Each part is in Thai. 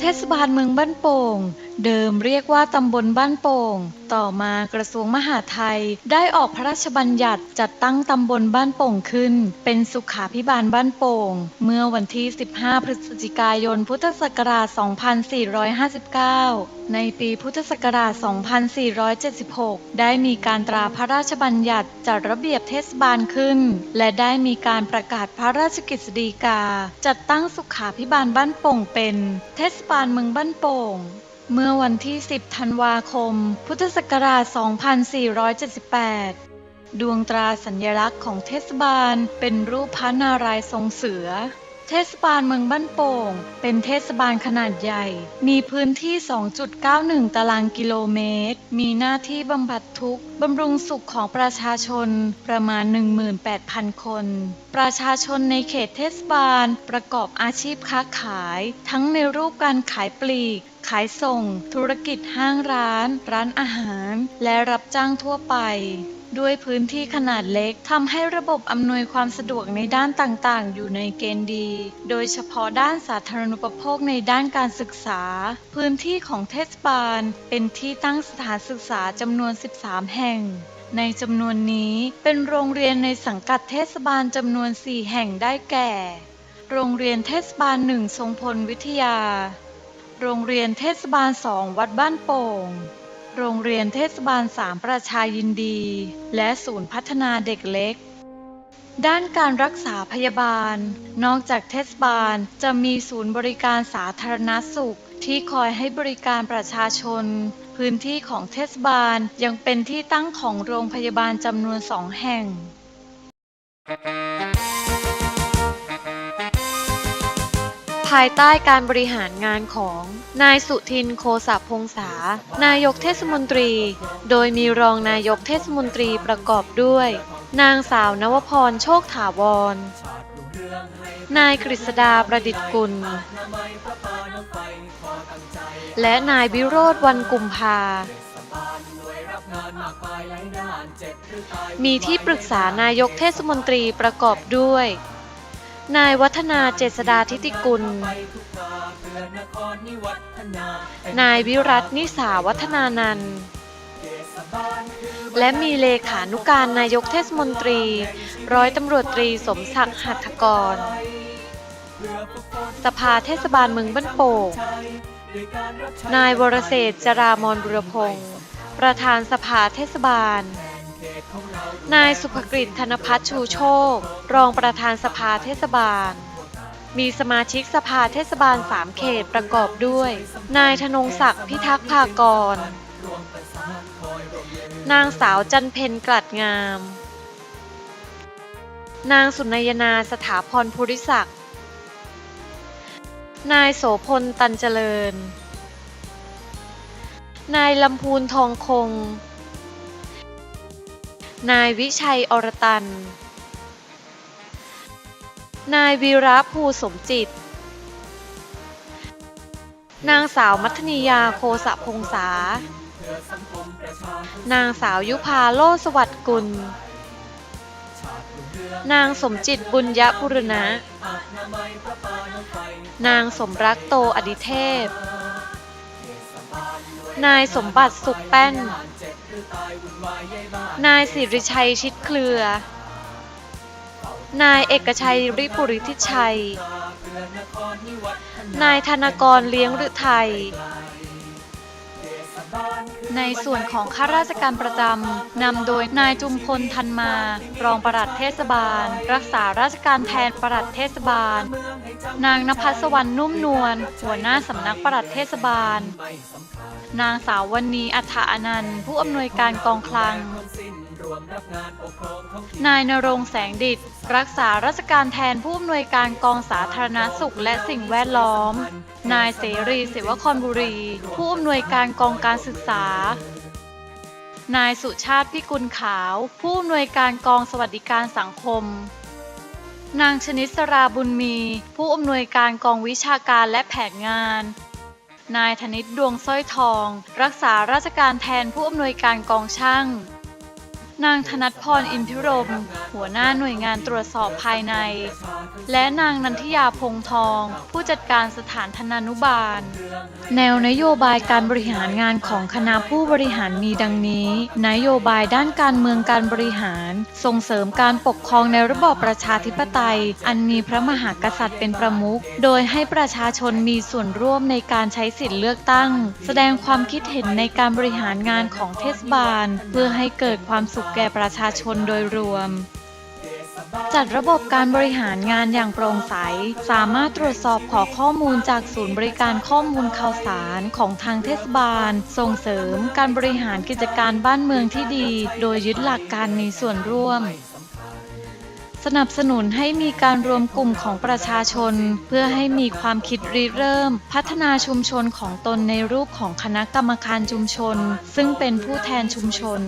เทศบาลเมืองบ้านโป่งเดิมเรียกว่าตำบลบ้านโป่ง ต่อมากระทรวงมหาดไทยได้ออกพระราชบัญญัติจัดตั้งตำบลบ้านโป่งขึ้น เป็นสุขาพิบาลบ้านโป่ง เมื่อวันที่ 15 พฤศจิกายน พุทธศักราช 2459 ในปีพุทธศักราช 2476 ได้มีการตราพระราชบัญญัติจัดระเบียบเทศบาลขึ้น และได้มีการประกาศพระราชกฤษฎีกา จัดตั้งสุขาพิบาลบ้านโป่งเป็น เทศบาลเมืองบ้านโป่ง เมื่อวันที่ 10 ธันวาคม พุทธศักราช 2478 ดวงตราสัญลักษณ์ของเทศบาลเป็นรูปพระนารายณ์ทรงเสือ เทศบาลเมืองบ้านโป่ง เป็นเทศบาลขนาดใหญ่ มีพื้นที่ 2.91 ตารางกิโลเมตร มีหน้าที่บำบัดทุกข์บำรุงสุขของประชาชนประมาณ 18,000 คน ประชาชนในเขตเทศบาลประกอบอาชีพค้าขาย ทั้งในรูปการขายปลีก ขายส่ง ธุรกิจห้างร้าน ร้านอาหาร และรับจ้างทั่วไป ด้วยพื้นที่ขนาดเล็กทำให้ระบบอำนวยความสะดวกในด้านต่างๆ อยู่ในเกณฑ์ดี โดยเฉพาะด้านสาธารณูปโภคในด้านการศึกษา พื้นที่ของเทศบาล เป็นที่ตั้งสถานศึกษาจำนวน 13 แห่งในจำนวนนี้เป็นโรงเรียนในสังกัดเทศบาลจำนวน 4 แห่งได้แก่ โรงเรียนเทศบาลหนึ่งทรงพลวิทยา โรงเรียนเทศบาลสองวัดบ้านโป่ง โรงเรียนเทศบาลสามประชายินดี และศูนย์พัฒนาเด็กเล็ก ด้านการรักษาพยาบาล นอกจากเทศบาลจะมีศูนย์บริการสาธารณสุขที่คอยให้บริการประชาชน พื้นที่ของเทศบาลยังเป็นที่ตั้งของโรงพยาบาลจำนวนสองแห่ง ภายใต้การบริหารงานของ นายสุทินโคสะพงษา นายกเทศมนตรี โดยมีรองนายกเทศมนตรีประกอบด้วย นางสาวนวพรโชคถาวร นายกฤษดาประดิษฐ์กุล และนายวิโรธวันกุมภามีที่ปรึกษานายกเทศมนตรีประกอบด้วย นายวัฒนาเจษดาทิติกุล นายวิรัตนิสาวัฒนานันท์และมีเลขานุการนายกเทศมนตรี ร้อยตำรวจตรีสมศักดิ์หัตถกร สภาเทศบาลเมืองบ้านโป่งนายวรเศรษฐ์จรามรบุรพงศ์ประธานสภาเทศบาล นายสุภกฤษธนพัฒน์ชูโชค รองประธานสภาเทศบาล มีสมาชิกสภาเทศบาลสามเขตประกอบด้วย นายธนงศักดิ์พิทักษ์ภากร นางสาวจันเพนกลัดงาม นางสุนยนาสถาพรภูริศักดิ์ นายโสพลตันเจริญ นายลำพูนทองคง นายวิชัยอรตัน นายวีระภูสมจิต นางสาวมัทนียาโคสะพงษานางสาวยุพาโลสวัสดกุล นางสมจิตบุญยะบุรณะ นางสมรักโตอดิเทพ นายสมบัติสุขแป้น นายสิริชัยชิดเครือ นายเอกชัยริปุริทิชัย นายธนกรเลี้ยงฤทัย ในส่วนของข้าราชการประจำนำโดยนายจุมพลทันมา รองปลัดเทศบาล รักษาราชการแทนปลัดเทศบาล นางนภัสวรรณนุ่มนวลหัวหน้าสำนักปลัดเทศบาล นางสาววันนีอัฏฐอนันต์ ผู้อำนวยการกองคลัง นายนรงแสงดิต รักษาราชการแทนผู้อำนวยการกองสาธารณสุขและสิ่งแวดล้อม นายเสรีเสวครบุรี ผู้อำนวยการกองการศึกษา นายสุชาติพิกุลขาว ผู้อำนวยการกองสวัสดิการสังคมนางชนิสราบุญมี ผู้อำนวยการกองวิชาการและแผนงาน นายธนิตดวงสร้อยทอง รักษาราชการแทนผู้อำนวยการกองช่าง นางธนัทพรอินทิรมหัวหน้าหน่วยงานตรวจสอบภายใน และนางนันทิยาพงทอง ผู้จัดการสถานธนานุบาล แนวนโยบายการบริหารงานของคณะผู้บริหารมีดังนี้ นโยบายด้านการเมืองการบริหาร ส่งเสริมการปกครองในระบอบประชาธิปไตย อันมีพระมหากษัตริย์เป็นประมุข โดยให้ประชาชนมีส่วนร่วมในการใช้สิทธิเลือกตั้ง แสดงความคิดเห็นในการบริหารงานของเทศบาล เพื่อให้เกิดความสุขแก่ประชาชนโดยรวม จัดระบบการบริหารงานอย่างโปร่งใส สามารถตรวจสอบขอข้อมูลจากศูนย์บริการข้อมูลข่าวสารของทางเทศบาล ส่งเสริมการบริหารกิจการบ้านเมืองที่ดี โดยยึดหลักการมีส่วนร่วม สนับสนุนให้มีการรวมกลุ่มของประชาชน เพื่อให้มีความคิดริเริ่ม พัฒนาชุมชนของตนในรูปของคณะกรรมการชุมชน ซึ่งเป็นผู้แทนชุมชน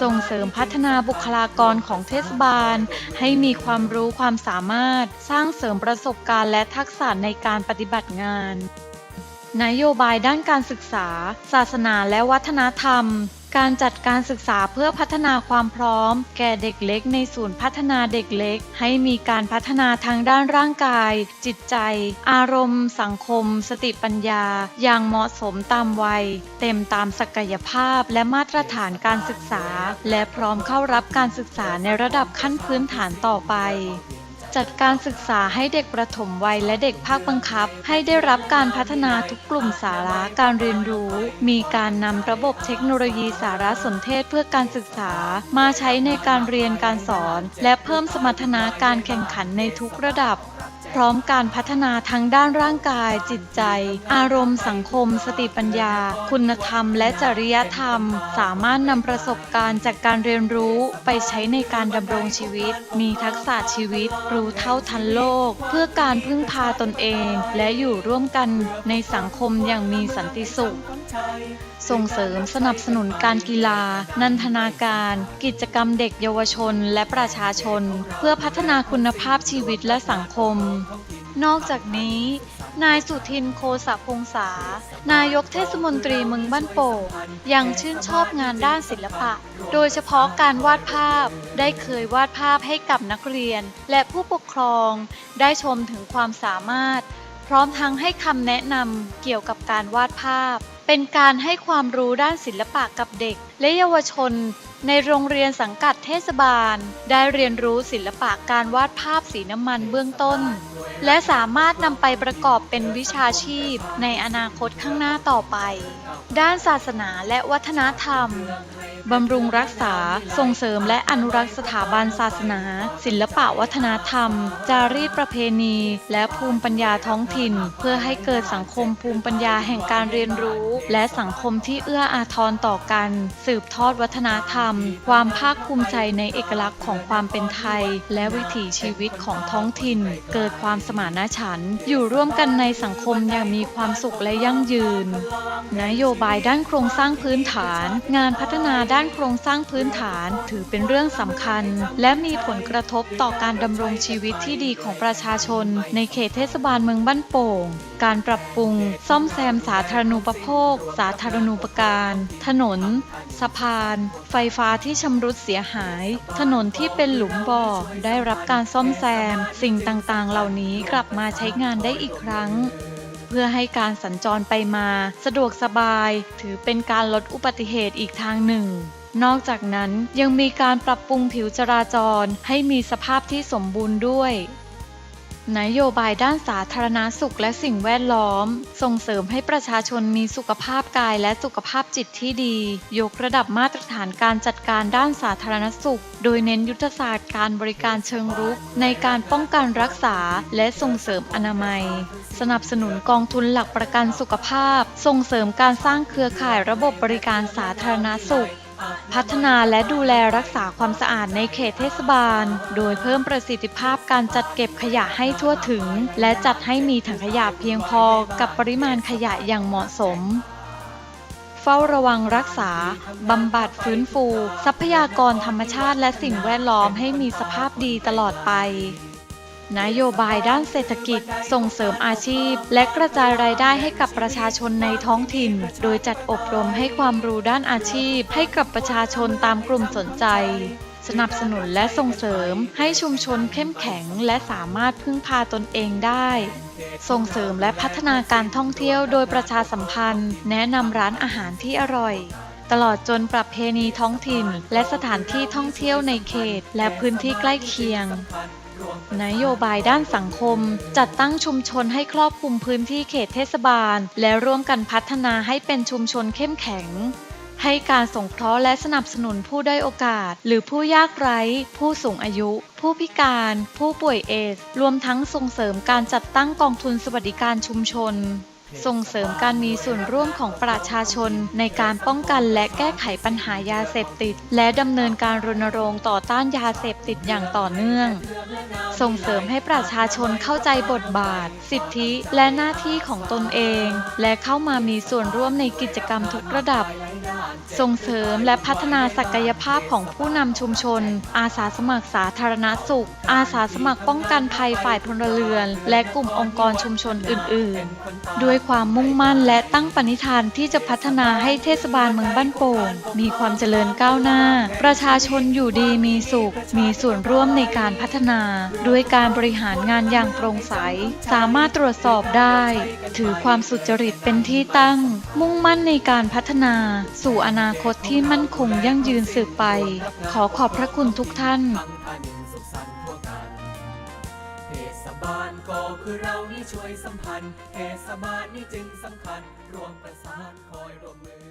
ส่งเสริมพัฒนาบุคลากรของเทศบาล ให้มีความรู้ความสามารถ สร้างเสริมประสบการณ์และทักษะในการปฏิบัติงานนโยบายด้านการศึกษา ศาสนาและวัฒนธรรมการจัดการศึกษาเพื่อพัฒนาความพร้อม แก่เด็กเล็กในศูนย์พัฒนาเด็กเล็ก ให้มีการพัฒนาทางด้านร่างกาย จิตใจ อารมณ์ สังคม สติปัญญา อย่างเหมาะสมตามวัย เต็มตามศักยภาพและมาตรฐานการศึกษา และพร้อมเข้ารับการศึกษาในระดับขั้นพื้นฐานต่อไป จัดการศึกษาให้เด็กประถมวัยและเด็กภาคบังคับ ให้ได้รับการพัฒนาทุกกลุ่มสาระการเรียนรู้ มีการนำระบบเทคโนโลยีสารสนเทศเพื่อการศึกษา มาใช้ในการเรียนการสอน และเพิ่มสมรรถนะการแข่งขันในทุกระดับ ร้อมการพัฒนาทั้งด้านร่างกาย จิตใจ อารมณ์สังคม สติปัญญา คุณธรรม และจริยธรรม สามารถนำประสบการณ์จากการเรียนรู้ไปใช้ในการดำรงชีวิต มีทักษะชีวิต รู้เท่าทันโลก เพื่อการพึ่งพาตนเอง และอยู่ร่วมกันในสังคมอย่างมีสันติสุขส่งเสริมสนับสนุนการกีฬา นันทนาการ กิจกรรมเด็กเยาวชนและประชาชน เพื่อพัฒนาคุณภาพชีวิตและสังคม นอกจากนี้นายสุทินโคสะพงษานายกเทศมนตรีเมืองบ้านโป่งยังชื่นชอบงานด้านศิลปะ โดยเฉพาะการวาดภาพ ได้เคยวาดภาพให้กับนักเรียน และผู้ปกครอง ได้ชมถึงความสามารถ พร้อมทั้งให้คำแนะนำเกี่ยวกับการวาดภาพ เป็นการให้ความรู้ด้านศิลปะกับเด็ก และเยาวชน ในโรงเรียนสังกัดเทศบาล ได้เรียนรู้ศิลปะการวาดภาพสีน้ำมันเบื้องต้น และสามารถนำไปประกอบเป็นวิชาชีพ ในอนาคตข้างหน้าต่อไป ด้านศาสนาและวัฒนธรรม บำรุงรักษา ส่งเสริมและอนุรักษ์สถาบันศาสนา ศิลปะวัฒนธรรม จารีตประเพณี และภูมิปัญญาท้องถิ่น เพื่อให้เกิดสังคมภูมิปัญญาแห่งการเรียนรู้ และสังคมที่เอื้ออาทรต่อกัน สืบทอดวัฒนธรรม ความภาคภูมิใจในเอกลักษณ์ของความเป็นไทย และวิถีชีวิตของท้องถิ่น เกิดความสมานฉันท์อยู่ร่วมกันในสังคมอย่างมีความสุขและยั่งยืน นโยบายด้านโครงสร้างพื้นฐาน งานพัฒนาด้านโครงสร้างพื้นฐานถือเป็นเรื่องสำคัญ และมีผลกระทบต่อการดำรงชีวิตที่ดีของประชาชน ในเขตเทศบาลเมืองบ้านโป่ง การปรับปรุง ซ่อมแซมสาธารณูปโภค สาธารณูปการ ถนน สะพาน ไฟฟ้าที่ชำรุดเสียหาย ถนนที่เป็นหลุมบ่อ ได้รับการซ่อมแซม สิ่งต่างๆ เหล่านี้กลับมาใช้งานได้อีกครั้ง เพื่อให้การสัญจรไปมา สะดวกสบาย ถือเป็นการลดอุบัติเหตุอีกทางหนึ่งนอกจากนั้นยังมีการปรับปรุงผิวจราจรให้มีสภาพที่สมบูรณ์ด้วย นโยบายด้านสาธารณาสุขและสิ่งแวดล้อม ส่งเสริมให้ประชาชนมีสุขภาพกายและสุขภาพจิตที่ดี ยกระดับมาตรฐานการจัดการด้านสาธารณสุข โดยเน้นยุทธศาสตร์การบริการเชิงรุก ในการป้องกันรักษาและส่งเสริมอนามัย สนับสนุนกองทุนหลักประกันสุขภาพ ส่งเสริมการสร้างเครือข่ายระบบบริการสาธารณสุข พัฒนาและดูแลรักษาความสะอาดในเขตเทศบาล โดยเพิ่มประสิทธิภาพการจัดเก็บขยะให้ทั่วถึง และจัดให้มีถังขยะเพียงพอกับปริมาณขยะอย่างเหมาะสมเฝ้าระวังรักษา บำบัดฟื้นฟู ทรัพยากรธรรมชาติและสิ่งแวดล้อมให้มีสภาพดีตลอดไป นโยบายด้านเศรษฐกิจ ส่งเสริมอาชีพ และกระจายรายได้ให้กับประชาชนในท้องถิ่น โดยจัดอบรมให้ความรู้ด้านอาชีพ ให้กับประชาชนตามกลุ่มสนใจ สนับสนุนและส่งเสริม ให้ชุมชนเข้มแข็ง และสามารถพึ่งพาตนเองได้ ส่งเสริมและพัฒนาการท่องเที่ยวโดยประชาสัมพันธ์ แนะนำร้านอาหารที่อร่อยตลอดจนประเพณีท้องถิ่น และสถานที่ท่องเที่ยวในเขต และพื้นที่ใกล้เคียง นโยบายด้านสังคม จัดตั้งชุมชนให้ครอบคลุมพื้นที่เขตเทศบาล และร่วมกันพัฒนาให้เป็นชุมชนเข้มแข็ง ให้การสงเคราะห์และสนับสนุนผู้ได้อยโอกาส หรือผู้ยากไร้ ผู้สูงอายุ ผู้พิการ ผู้ป่วยเอดส์รวมทั้งส่งเสริมการจัดตั้งกองทุนสวัสดิการชุมชน ส่งเสริมการมีส่วนร่วมของประชาชนในการป้องกันและแก้ไขปัญหายาเสพติด และดำเนินการรณรงค์ต่อต้านยาเสพติดอย่างต่อเนื่อง ส่งเสริมให้ประชาชนเข้าใจบทบาท สิทธิและหน้าที่ของตนเอง และเข้ามามีส่วนร่วมในกิจกรรมทุกระดับ ส่งเสริมและพัฒนาศักยภาพของผู้นำชุมชน อาสาสมัครสาธารณสุข อาสาสมัครป้องกันภัยฝ่ายพลเรือน และกลุ่มองค์กรชุมชนอื่น ๆ ด้วยยความมุ่งมั่นและตั้งปณิธานที่จะพัฒนาให้เทศบาลเมืองบ้านโป่งมีความเจริญก้าวหน้า ประชาชนอยู่ดีมีสุข มีส่วนร่วมในการพัฒนา ด้วยการบริหารงานอย่างโปร่งใส สามารถตรวจสอบได้ ถือความสุจริตเป็นที่ตั้ง มุ่งมั่นในการพัฒนา สู่อนาคตที่มั่นคงยั่งยืนสืบไป ขอขอบพระคุณทุกท่าน คือเรานี่ช่วยสัมพันธ์เทศบาลนี่จึงสำคัญ รวมประสานคอยร่วมมือ